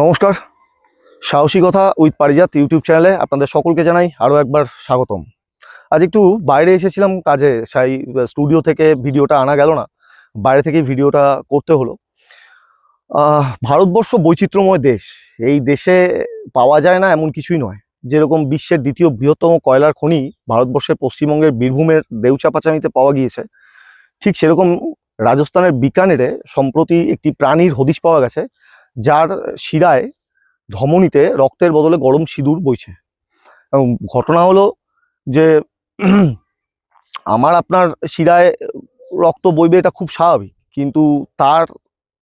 নমস্কার। সাহসিকতা with Parijat YouTube চ্যানেলে আপনাদের সকলকে জানাই আরও একবার স্বাগতম। আজ একটু বাইরে এসেছিলাম কাজে, সেই স্টুডিও থেকে ভিডিওটা আনা গেল না, বাইরে থেকে ভিডিওটা করতে হলো। ভারতবর্ষ বৈচিত্র্যময় দেশ, এই দেশে পাওয়া যায় না এমন কিছুই নয়। যেরকম বিশ্বের দ্বিতীয় বৃহত্তম কয়লার খনি ভারতবর্ষের পশ্চিমবঙ্গের বীরভূমের দেউচাপাচামিতে পাওয়া গিয়েছে, ঠিক সেরকম রাজস্থানের বিকানেরে সম্প্রতি একটি প্রাণীর হদিশ পাওয়া গেছে যার শিরায় ধমনীতে রক্তের বদলে গরম সিঁদুর বইছে। এবং ঘটনা হলো যে আমার আপনার শিরায় রক্ত বইবে এটা খুব স্বাভাবিক। কিন্তু তার,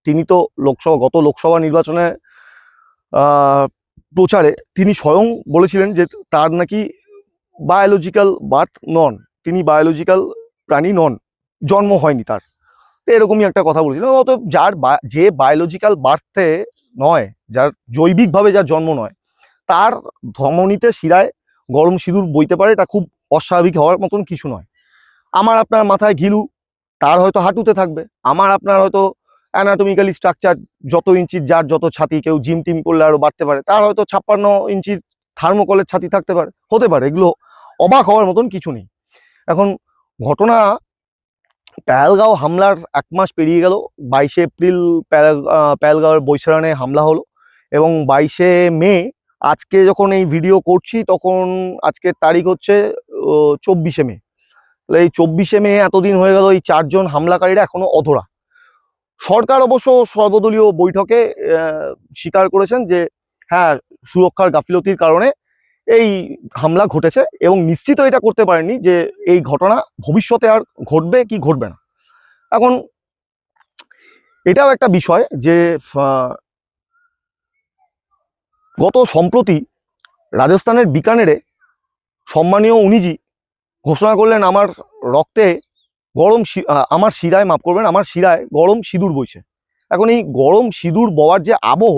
তিনি তো লোকসভা, গত লোকসভা নির্বাচনে প্রচারে তিনি স্বয়ং বলেছিলেন যে তার নাকি বায়োলজিক্যাল বার্থ নন তিনি বায়োলজিক্যাল প্রাণী নন জন্ম হয়নি তার। তো এরকমই একটা কথা বলেছিলেন অত যার যে বায়োলজিক্যাল বার্থে নয়, যার জৈবিকভাবে যার জন্ম নয়, তার ধমনীতে শিরায় গরম সিঁদুর বইতে পারে, এটা খুব অস্বাভাবিক হওয়ার মতন কিছু নয়। আমার আপনার মাথায় ঘিলু, তার হয়তো হাঁটুতে থাকবে। আমার আপনার হয়তো অ্যানাটমিক্যালি স্ট্রাকচার যত ইঞ্চির যার যত ছাতি, কেউ জিম টিম করলে আরও বাড়তে পারে, তার হয়তো ছাপ্পান্ন ইঞ্চির থার্মোকলের ছাতি থাকতে পারে, হতে পারে, এগুলো অবাক হওয়ার মতন কিছু নেই। এখন ঘটনা পেহেলগাঁও হামলার এক মাস পেরিয়ে গেল। বাইশে এপ্রিল আহ, পেহেলগাঁওয়ের হামলা হলো এবং বাইশে মে আজকে যখন এই ভিডিও করছি তখন আজকের তারিখ হচ্ছে চব্বিশে মে। তাহলে এই চব্বিশে মে এতদিন হয়ে গেল এই চারজন হামলাকারীরা এখনও অধরা। সরকার অবশ্য সর্বদলীয় বৈঠকে স্বীকার করেছেন যে হ্যাঁ সুরক্ষার গাফিলতির কারণে এই হামলা ঘটেছে এবং নিশ্চিত এটা করতে পারেনি যে এই ঘটনা ভবিষ্যতে আর ঘটবে কি ঘটবে না। এখন এটাও একটা বিষয় যে গত সম্প্রতি রাজস্থানের বিকানেরে সম্মানীয় উনিজি ঘোষণা করলেন, আমার রক্তে গরম আমার শিরায়, মাফ করবেন, আমার শিরায় গরম সিঁদুর বইছে। এখন এই গরম সিঁদুর বওয়ার যে আবহ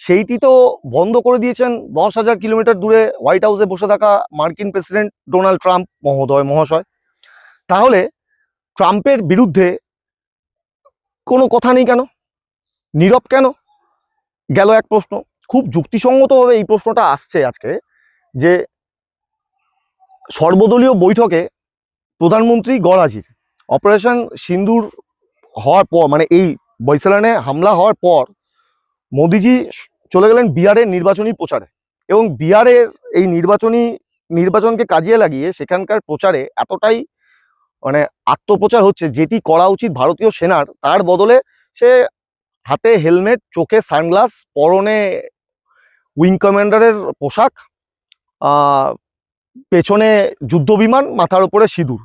সেইটি তো বন্ধ করে দিয়েছেন দশ হাজার কিলোমিটার দূরে হোয়াইট হাউসে বসে থাকা মার্কিন প্রেসিডেন্ট ডোনাল্ড ট্রাম্প মহোদয় মহাশয়। তাহলে ট্রাম্পের বিরুদ্ধে কোনো কথা নেই কেন? নীরব কেন? গেল এক প্রশ্ন। খুব যুক্তিসঙ্গতভাবে এই প্রশ্নটা আসছে আজকে যে সর্বদলীয় বৈঠকে প্রধানমন্ত্রী গড়াজির অপারেশন সিন্দুর হওয়ার পর মানে এই বৈশালানে হামলা হওয়ার পর মোদিজি চলে গেলেন বিহারের নির্বাচনী প্রচারে এবং বিহারের এই নির্বাচনী নির্বাচনকে কাজে লাগিয়ে সেখানকার প্রচারে এতটাই মানে আত্মপ্রচার হচ্ছে যেটি করা উচিত ভারতীয় সেনার, তার বদলে সে হাতে হেলমেট, চোখে সানগ্লাস, পরনে উইং কমান্ডারের পোশাক পেছনে যুদ্ধ বিমান, মাথার উপরে সিঁদুর।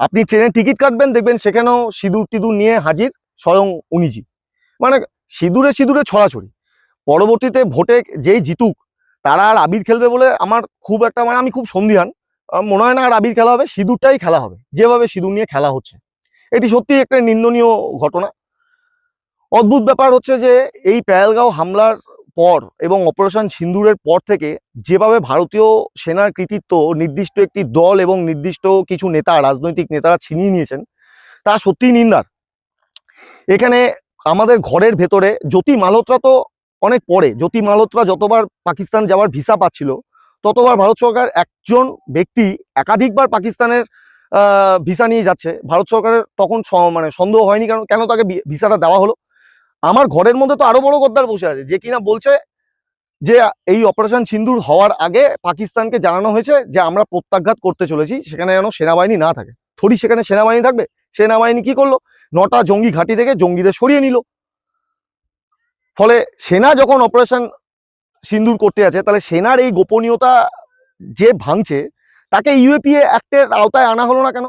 আপনি ট্রেনের টিকিট কাটবেন, দেখবেন সেখানেও সিঁদুর টিঁদুর নিয়ে হাজির স্বয়ং উনিজি। মানে সিঁদুরে সিঁদুরে ছড়াছড়ি। পরবর্তীতে ভোটে যেই জিতুক, তারা আর আবির খেলবে বলে আমার খুব একটা মানে আমি খুব সন্দিহান। আমার মনে হয় না আর আবির খেলা হবে, সিঁদুরটাই খেলা হবে। যেভাবে সিঁদুর নিয়ে খেলা হচ্ছে। এটি সত্যি একটা নিন্দনীয় ঘটনা। অদ্ভুত ব্যাপার হচ্ছে যে এই পেহেলগাঁও হামলার পর এবং অপারেশন সিন্দুরের পর থেকে যেভাবে ভারতীয় সেনার কৃতিত্ব, নির্দিষ্ট একটি দল এবং নির্দিষ্ট কিছু নেতা, রাজনৈতিক নেতারা ছিনিয়ে নিয়েছেন, তা সত্যিই নিন্দার। এখানে আমাদের ঘরের ভেতরে জ্যোতি মালহোত্রা তো অনেক পরে। জ্যোতি মালহোত্রা যতবার পাকিস্তান যাওয়ার ভিসা পাচ্ছিল, ততবার ভারত সরকার একজন ব্যক্তি একাধিকবার পাকিস্তানের ভিসা নিয়ে যাচ্ছে। ভারত সরকারের তখন মানে সন্দেহ হয়নি কেন কেন তাকে ভিসাটা দেওয়া হলো। আমার ঘরের মধ্যে তো আরও বড় গদ্দার বসে আছে, যে কিনা বলছে যে, এই অপারেশন সিন্দুর হওয়ার আগে পাকিস্তানকে জানানো হয়েছে যে, আমরা প্রত্যাঘাত করতে চলেছি, সেখানে যেন সেনাবাহিনী না থাকে। থরি সেখানে সেনাবাহিনী থাকবে, সেনাবাহিনী কি করল? নটা জঙ্গি ঘাঁটি থেকে জঙ্গিদের সরিয়ে নিল। ফলে সেনা যখন অপারেশন সিন্দুর করতে আছে তাহলে সেনার এই গোপনীয়তা যে ভাঙছে, তাকে ইউএপিএ অ্যাক্টের আওতায় আনা হলো না কেন?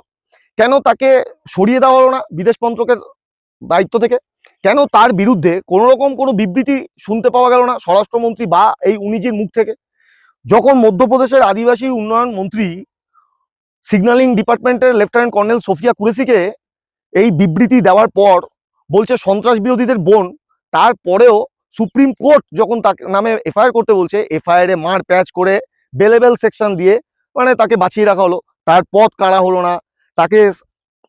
কেন তাকে সরিয়ে দেওয়া হলো না বিদেশ মন্ত্রকের দায়িত্ব থেকে? কেন তার বিরুদ্ধে কোনো রকম কোনো বিবৃতি শুনতে পাওয়া গেল না স্বরাষ্ট্রমন্ত্রী বা এই উনিজির মুখ থেকে? যখন মধ্যপ্রদেশের আদিবাসী উন্নয়ন মন্ত্রী সিগন্যালিং ডিপার্টমেন্টের লেফটেন্যান্ট কর্নেল সোফিয়া কুরেসিকে এই বিবৃতি দেওয়ার পর বলছে সন্ত্রাস বিরোধীদের বোন। তারপরেও সুপ্রিম কোর্ট যখন তাকে নামে এফআইআর করতে বলছে, এফআইআর মার প্যাচ করে বেলেবেল সেকশন দিয়ে মানে তাকে বাঁচিয়ে রাখা হলো। তার পথ কাড়া হলো না। তাকে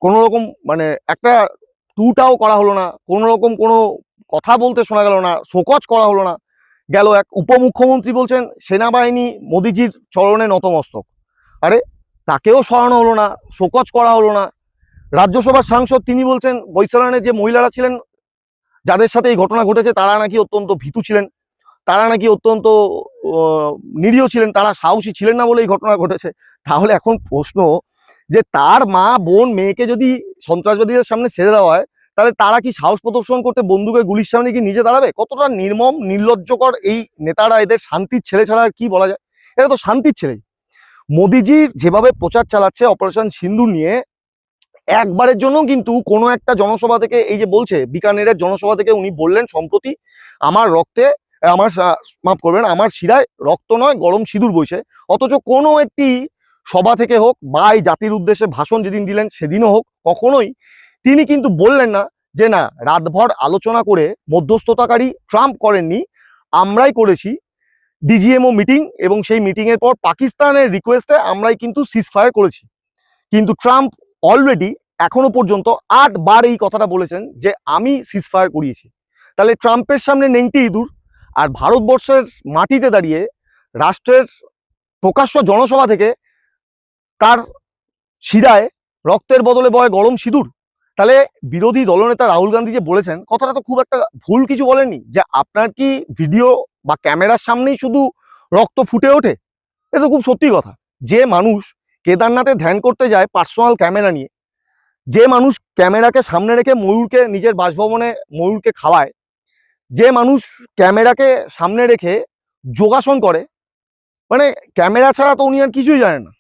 কোনো রকম মানে একটা টুটাও করা হলো না। কোনো রকম কোনো কথা বলতে শোনা গেল না। শোকজ করা হলো না। গেল এক উপমুখ্যমন্ত্রী বলছেন, সেনাবাহিনী মোদিজির চরণে নতমস্তক। আরে তাকেও সরানো হলো না। শোকজ করা হলো না। রাজ্যসভার সাংসদ তিনি বলছেন, বৈশালানে যে মহিলারা ছিলেন, যাদের সাথে এই ঘটনা ঘটেছে, তারা নাকি অত্যন্ত ভীতু ছিলেন, তারা নাকি অত্যন্ত নিরীহ ছিলেন, তারা সাহসী ছিলেন না বলে এই ঘটনা ঘটেছে। তাহলে এখন প্রশ্ন যে তার মা, বোন, মেয়েকে যদি সন্ত্রাসবাদীদের সামনে ছেড়ে দেওয়া হয়, তাহলে তারা কি সাহস প্রদর্শন করতে বন্দুকের গুলির সামনে কি নিজে দাঁড়াবে? কতটা নির্মম, নির্লজ্জকর এই নেতারা এদের শান্তির ছেলে ছাড়া আর কি বলা যায়? এটা তো শান্তির ছেলেই। মোদিজির যেভাবে প্রচার চালাচ্ছে অপারেশন সিন্ধু নিয়ে একবারের জন্য কিন্তু কোনো একটা জনসভা থেকে এই যে বলছে, বিকানেরের জনসভা থেকে উনি বললেন সম্প্রতি, আমার রক্তে, আমার মাফ করবেন, আমার শিরায় রক্ত নয়, গরম সিঁদুর বইছে। অথচ কোনো একটি সভা থেকে হোক বা এই জাতির উদ্দেশ্যে ভাষণ যেদিন দিলেন সেদিনও হোক, কখনোই তিনি কিন্তু বললেন না যে না, রাতভর আলোচনা করে মধ্যস্থতাকারী ট্রাম্প করেননি, আমরাই করেছি। ডিজিএমও মিটিং এবং সেই মিটিংয়ের পর পাকিস্তানের রিকোয়েস্টে আমরাই কিন্তু সিজফায়ার করেছি। কিন্তু ট্রাম্প অলরেডি এখনও পর্যন্ত আট বার এই কথাটা বলেছেন যে আমি সিজফায়ার করিয়েছি। তাহলে ট্রাম্পের সামনে নেংটি ইঁদুর আর ভারতবর্ষের মাটিতে দাঁড়িয়ে রাষ্ট্রের প্রকাশ্য জনসভা থেকে তার শিরায় রক্তের বদলে বয় গরম সিঁদুর। তাহলে বিরোধী দলনেতা রাহুল গান্ধী যে বলেছেন, কথাটা তো খুব একটা ভুল কিছু বলেননি যে আপনার কি ভিডিও বা ক্যামেরার সামনেই শুধু রক্ত ফুটে ওঠে? এটা তো খুব সত্যি কথা। যে মানুষ কেদারনাথে ধ্যান করতে যায় পার্সোনাল ক্যামেরা নিয়ে। যে মানুষ ক্যামেরাকে সামনে রেখে ময়ূরকে নিজের বাসভবনে ময়ূরকে খাওয়ায়, যে মানুষ ক্যামেরাকে সামনে রেখে যোগাসন করে মানে ক্যামেরা ছাড়া তো উনি আর কিছুই জানে না।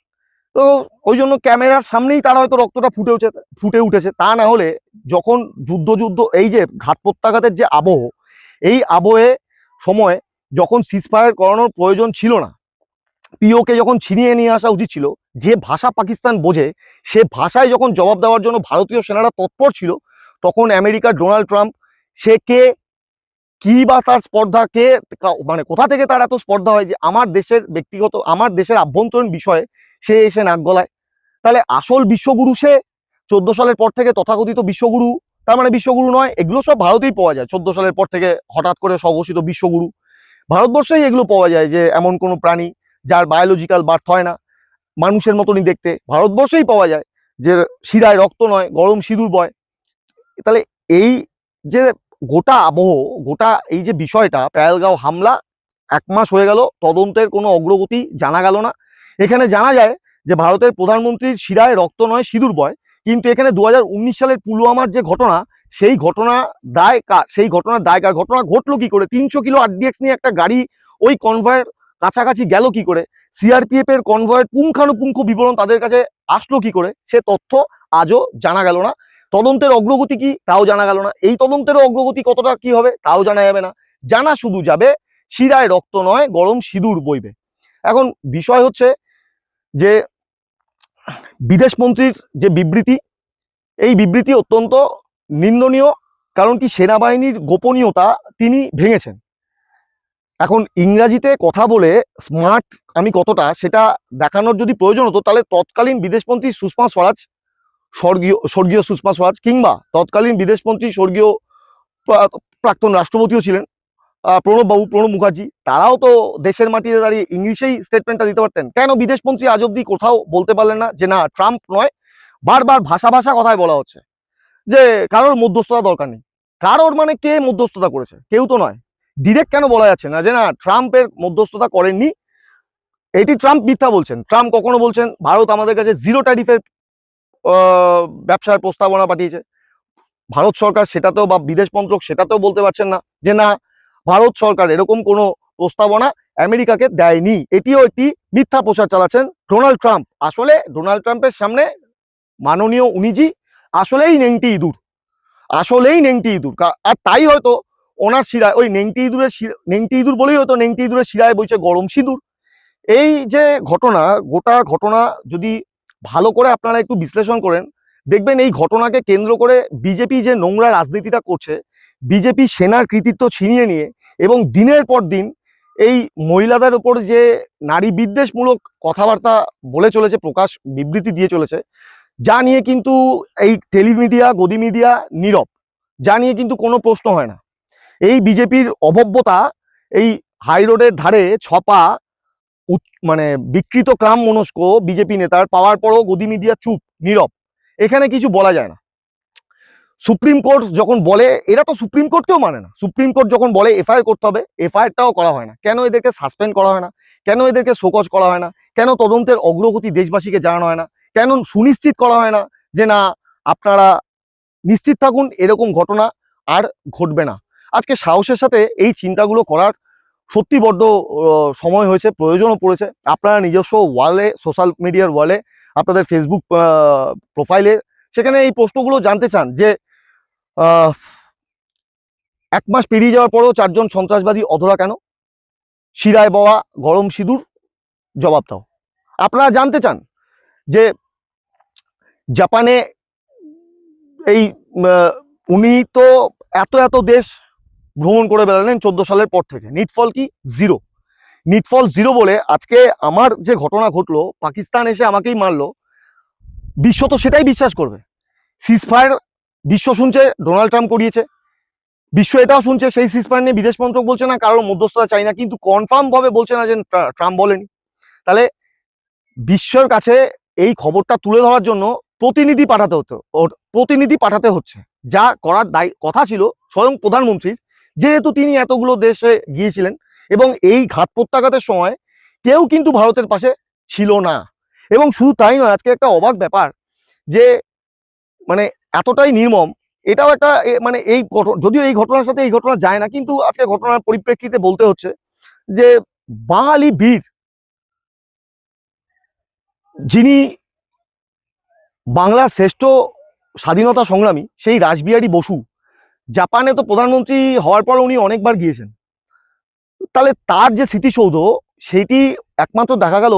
তো ওই জন্য ক্যামেরার সামনেই তার হয়তো রক্তটা ফুটে উঠে, ফুটে উঠেছে। তা না হলে যখন যুদ্ধ যুদ্ধ, এই যে ঘাট প্রত্যাঘাতের যে আবহ, এই আবহে সময় যখন সিজফায়ার করানোর প্রয়োজন ছিল না পিওকে যখন ছিনিয়ে নিয়ে আসা উচিত ছিল, যে ভাষা পাকিস্তান বোঝে, সে ভাষায় যখন জবাব দেওয়ার জন্য ভারতীয় সেনারা তৎপর ছিল, তখন আমেরিকার ডোনাল্ড ট্রাম্প, সে কে, কি বা তার স্পর্ধা, কে মানে কোথা থেকে তার এত স্পর্ধা হয় যে আমার দেশের ব্যক্তিগত, আমার দেশের আভ্যন্তরীণ বিষয়ে সে এসে নাক গলায়। তাহলে আসল বিশ্বগুরু সে? চোদ্দ সালের পর থেকে তথাকথিত বিশ্বগুরু, তার মানে বিশ্বগুরু নয়, এগুলো সব ভারতেই পাওয়া যায়। চোদ্দ সালের পর থেকে হঠাৎ করে স্বঘোষিত বিশ্বগুরু। ভারতবর্ষেই এগুলো পাওয়া যায় যে এমন কোনো প্রাণী যার বায়োলজিক্যাল বার্থ হয় না। মানুষের মতনই দেখতে। ভারতবর্ষেই পাওয়া যায় যে শিরায় রক্ত নয়, গরম সিঁদুর বয়। তাহলে এই যে গোটা আবহ, গোটা এই যে বিষয়টা, প্যালগাঁও হামলা, এক মাস হয়ে গেল, তদন্তের কোনো অগ্রগতি জানা গেল না। এখানে জানা যায় যে ভারতের প্রধানমন্ত্রীর শিরায় রক্ত নয়, সিঁদুর বয়। কিন্তু এখানে দু হাজার উনিশ সালের পুলওয়ামার যে ঘটনা, সেই ঘটনা দায় সেই ঘটনার দায় কার ঘটনা ঘটলো কি করে? তিনশো কিলো আরডিএক্স নিয়ে একটা গাড়ি ওই কনভয়ের কাছাকাছি গেল কি করে? সিআরপিএফ এর কনভয়ের পুঙ্খানুপুঙ্খ বিবরণ তাদের কাছে আসলো কি করে? সে তথ্য আজও জানা গেল না। তদন্তের অগ্রগতি কি? তাও জানা গেল না। এই তদন্তের অগ্রগতি কতটা কি হবে? তাও জানা যাবে না। জানা শুধু যাবে, শিরায় রক্ত নয়, গরম সিঁদুর বইবে। এখন বিষয় হচ্ছে যে, বিদেশ মন্ত্রীর যে বিবৃতি, এই বিবৃতি অত্যন্ত নিন্দনীয়, কারণ কি সেনাবাহিনীর গোপনীয়তা তিনি ভেঙেছেন। এখন ইংরাজিতে কথা বলে স্মার্ট আমি কতটা সেটা দেখানোর যদি প্রয়োজন হতো তাহলে তৎকালীন বিদেশমন্ত্রী সুষমা স্বরাজ স্বর্গীয় স্বর্গীয় সুষমা স্বরাজ কিংবা তৎকালীন বিদেশমন্ত্রী স্বর্গীয় প্রাক্তন রাষ্ট্রপতিও ছিলেন আহ, প্রণব বাবু প্রণব মুখার্জি তারাও তো দেশের মাটিতে দাঁড়িয়ে ইংলিশেই স্টেটমেন্টটা দিতে পারতেন। কেন বিদেশমন্ত্রী আজ অব্দি কোথাও বলতে পারলেন না যে না ট্রাম্প নয় বারবার ভাষা ভাষা কথায় বলা হচ্ছে যে কারোর মধ্যস্থতা দরকার নেই। কারোর মানে কে মধ্যস্থতা করেছে? কেউ তো নয়। ডিরেক্ট কেন বলা যাচ্ছে না যে না, ট্রাম্পের মধ্যস্থতা করেননি? এটি ট্রাম্প মিথ্যা বলছেন। ট্রাম্প কখনো বলছেন, ভারত আমাদের কাছে জিরো ট্যারিফের ব্যবসার প্রস্তাবনা পাঠিয়েছে। ভারত সরকার সেটাতেও বা বিদেশ মন্ত্রক সেটাতেও বলতে পারছেন না যে না, ভারত সরকার এরকম কোনো প্রস্তাবনা আমেরিকাকে দেয়নি। এটিও একটি মিথ্যা প্রচার চালাচ্ছেন ডোনাল্ড ট্রাম্প। আসলে ডোনাল্ড ট্রাম্পের সামনে মাননীয় উনিজি আসলেই নেংটি ইঁদুর। আসলেই নেংটি ইঁদুর। আর তাই হয়তো ওনার শিরায়, ওই নেংটি ইঁদুরের নেংটি ইঁদুর বলেই হয়তো নেংটি ইঁদুরের শিরায় বইছে গরম সিঁদুর। এই যে ঘটনা, গোটা ঘটনা যদি ভালো করে আপনারা একটু বিশ্লেষণ করেন, দেখবেন এই ঘটনাকে কেন্দ্র করে বিজেপি যে নোংরা রাজনীতিটা করছে, বিজেপি সেনার কৃতিত্ব ছিনিয়ে নিয়ে এবং দিনের পর দিন এই মহিলাদের ওপর যে নারী বিদ্বেষমূলক কথাবার্তা বলে চলেছে, প্রকাশ, বিবৃতি দিয়ে চলেছে, যা নিয়ে কিন্তু এই টেলিমিডিয়া, গদি মিডিয়া নীরব, যা নিয়ে কিন্তু কোনো প্রশ্ন হয় না। এই বিজেপির অভব্যতা এই হাই রোডের ধারে ছপা মানে বিকৃত কাম মনস্ক বিজেপি নেতার পাওয়ার পরও গদি মিডিয়া চুপ, নীরব। এখানে কিছু বলা যায় না। সুপ্রিম কোর্ট যখন বলে, এরা তো সুপ্রিম কোর্টকেও মানে না। সুপ্রিম কোর্ট যখন বলে, এফআইআর করতে হবে, এফআইআরটাও করা হয় না। কেন এদেরকে সাসপেন্ড করা হয় না? কেন এদেরকে শোকজ করা হয় না? কেন তদন্তের অগ্রগতি দেশবাসীকে জানানো হয় না? কেন সুনিশ্চিত করা হয় না যে না, আপনারা নিশ্চিত থাকুন, এরকম ঘটনা আর ঘটবে না। আজকে সাহসের সাথে এই চিন্তাগুলো করার সত্যি বড্ড সময় হয়েছে, প্রয়োজনও পড়েছে। আপনারা নিজস্ব ওয়ালে, সোশ্যাল মিডিয়ার ওয়ালে, আপনাদের ফেসবুক প্রোফাইলে সেখানে এই প্রশ্নগুলো জানতে চান যে এক মাস পেরিয়ে যাওয়ার পরেও চারজন সন্ত্রাসবাদী অধরা কেন? শিরায় বওয়া, গরম সিঁদুর, জবাব দাও। আপনারা জানতে চান যে, জাপানে এই উনি তো এত এত দেশ ভ্রমণ করে বেড়ালেন চোদ্দ সালের পর থেকে। নিটফল কি? জিরো নিটফল জিরো বলে আজকে আমার যে ঘটনা ঘটলো, পাকিস্তান এসে আমাকেই মারলো, বিশ্ব তো সেটাই বিশ্বাস করবে। সিজফায়ার বিশ্ব শুনছে ডোনাল্ড ট্রাম্প করিয়েছে। বিশ্ব এটাও শুনছে, সেই সিজফায়ার নিয়ে বিদেশ মন্ত্রক বলছে না, কারোর মধ্যস্থতা চাই না, কিন্তু কনফার্ম ভাবে বলছে না যে ট্রাম্প বলেনি। তাহলে বিশ্বের কাছে এই খবরটা তুলে ধরার জন্য প্রতিনিধি পাঠাতে হতো প্রতিনিধি পাঠাতে হচ্ছে। যা করার দায়, কথা ছিল স্বয়ং প্রধানমন্ত্রীর যেহেতু তিনি এতগুলো দেশে গিয়েছিলেন এবং এই ঘাত প্রত্যাঘাতের সময় কেউ কিন্তু ভারতের পাশে ছিল না। এবং শুধু তাই নয়, আজকে একটা অবাক ব্যাপার যে মানে এতটাই নির্মম, এটাও একটা মানে এই যদিও এই ঘটনার সাথে এই ঘটনা যায় না, কিন্তু আজকে ঘটনার পরিপ্রেক্ষিতে বলতে হচ্ছে যে, বাঙালি বীর যিনি বাংলার শ্রেষ্ঠ স্বাধীনতা সংগ্রামী, সেই রাসবিহারী বসু জাপানে তো প্রধানমন্ত্রী হওয়ার পর উনি অনেকবার গিয়েছেন। তাহলে তার যে স্মৃতিসৌধ সেটি একমাত্র দেখা গেল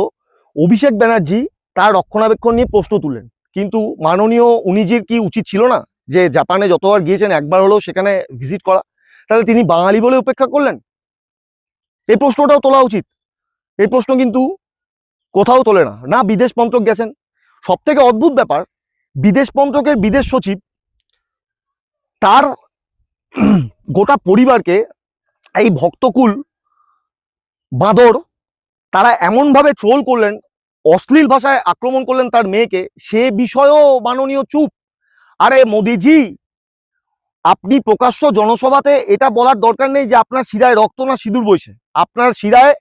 অভিষেক ব্যানার্জি তার রক্ষণাবেক্ষণ নিয়ে প্রশ্ন তুললেন। কিন্তু মাননীয় উনিজির কি উচিত ছিল না যে জাপানে যতবার গিয়েছেন একবার হলেও সেখানে ভিজিট করা? তাহলে তিনি বাঙালি বলে উপেক্ষা করলেন? এই প্রশ্নটাও তোলা উচিত। এই প্রশ্ন কিন্তু কোথাও তোলে না। না বিদেশ মন্ত্রক গেছেন। সব থেকে অদ্ভুত ব্যাপার, বিদেশ মন্ত্রকের বিদেশ সচিব তার গোটা পরিবারকে এই ভক্তকুল বাঁদর তারা এমনভাবে ট্রোল করলেন, অশ্লীল ভাষায় আক্রমণ করলেন তার মেয়েকে, সে বিষয়েও মাননীয় চুপ। আরে মোদিজি, আপনি প্রকাশ্য জনসভাতে এটা বলার দরকার নেই যে আপনার শিরায় রক্ত না সিঁদুর বইছে। আপনার শিরায়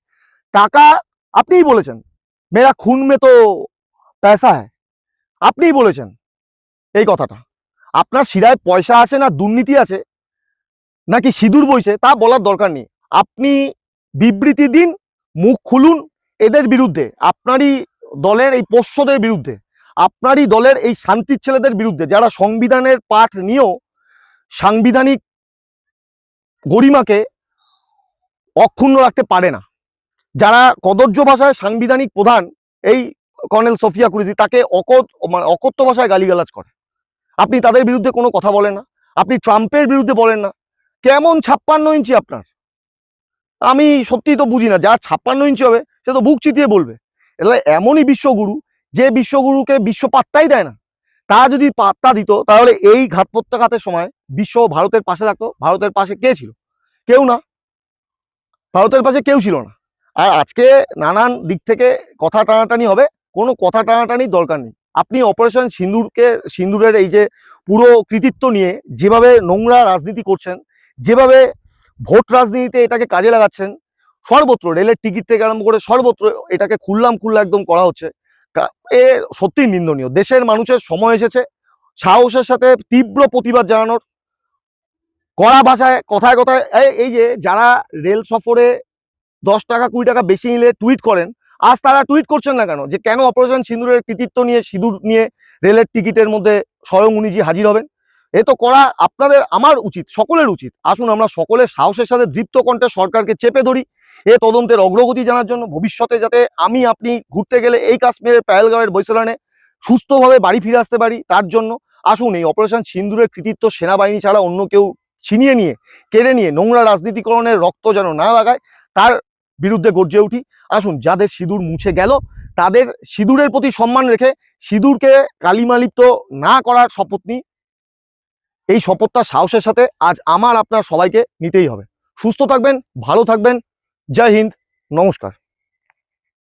টাকা আপনিই বলেছেন। মেরা খুন মে তো পয়সা হ্যায় আপনিই বলেছেন এই কথাটা। আপনার শিরায় পয়সা আছে না দুর্নীতি আছে নাকি সিঁদুর বইছে তা বলার দরকার নেই। আপনি বিবৃতি দিন, মুখ খুলুন এদের বিরুদ্ধে, আপনারই দলের এই পোষ্যদের বিরুদ্ধে, আপনারই দলের এই শান্তির ছেলেদের বিরুদ্ধে, যারা সংবিধানের পাঠ নিয়েও সাংবিধানিক গরিমাকে অক্ষুণ্ণ রাখতে পারে না, যারা কদর্য ভাষায় সাংবিধানিক প্রধান এই কর্নেল সোফিয়া কুরিজি তাকে অকথ মানে অকথ্য ভাষায় গালিগালাজ করে। আপনি তাদের বিরুদ্ধে কোনো কথা বলেন না, আপনি ট্রাম্পের বিরুদ্ধে বলেন না কেমন ছাপ্পান্ন ইঞ্চি আপনার? আমি সত্যিই তো বুঝি না, যার ছাপ্পান্ন ইঞ্চি হবে, সে তো বুক চিতিয়ে বলবে। এটা এমনই বিশ্বগুরু, যে বিশ্বগুরুকে বিশ্ব পাত্তাই দেয় না, তা যদি পাত্তা দিত, তাহলে এই ঘাত প্রত্যাঘাতের সময় বিশ্ব ভারতের পাশে থাকতো। ভারতের পাশে কে ছিল? কেউ না। ভারতের পাশে কেউ ছিল না। আর আজকে নানান দিক থেকে কথা টানাটানি হবে, কোনো কথা টানাটানির দরকার নেই। আপনি অপারেশন সিন্দুরকে, সিন্দুরের এই যে পুরো কৃতিত্ব নিয়ে যেভাবে নোংরা রাজনীতি করছেন যেভাবে ভোট রাজনীতিতে এটাকে কাজে লাগাচ্ছেন, সর্বত্র রেলের টিকিট থেকে আরম্ভ করে সর্বত্র এটাকে খুললাম খুল্লা একদম করা হচ্ছে। এ সত্যিই নিন্দনীয়। দেশের মানুষের সময় এসেছে, সাহসের সাথে তীব্র প্রতিবাদ জানানোর। কড়া ভাষায়, কথায় কথায়, এই- যে যারা রেল সফরে দশ টাকা, কুড়ি টাকা বেশি নিলে টুইট করেন, আজ তারা টুইট করছেন না কেন? যে কেন অপারেশন সিঁদুরের কৃতিত্ব নিয়ে, সিঁদুর নিয়ে রেলের টিকিটের মধ্যে স্বয়ং উনিজি হাজির হবেন? এ তো করা আপনাদের আমার উচিত, সকলের উচিত। আসুন আমরা সকলে সাহসের সাথে দৃপ্ত কণ্ঠে সরকারকে চেপে ধরি, এ তদন্তের অগ্রগতি জানার জন্য ভবিষ্যতে যাতে আমি আপনি ঘুরতে গেলে এই কাশ্মীরের পেহেলগাঁওয়ের বৈশালানে সুস্থভাবে বাড়ি ফিরে আসতে পারি, তার জন্য আসুন এই অপারেশন সিন্দুরের কৃতিত্ব সেনাবাহিনী ছাড়া অন্য কেউ ছিনিয়ে নিয়ে, কেড়ে নিয়ে নোংরা রাজনীতিকরণের রক্ত যেন না লাগায়, তার বিরুদ্ধে গর্জে উঠি। আসুন যাদের সিঁদুর মুছে গেল, তাদের সিঁদুরের প্রতি সম্মান রেখে সিঁদুরকে কালিমালিপ্ত না করার শপথ নিই। এই শপথটা সাহসের সাথে আজ আমার আপনার সবাইকে নিতেই হবে। সুস্থ থাকবেন, ভালো থাকবেন। জয় হিন্দ, নমস্কার।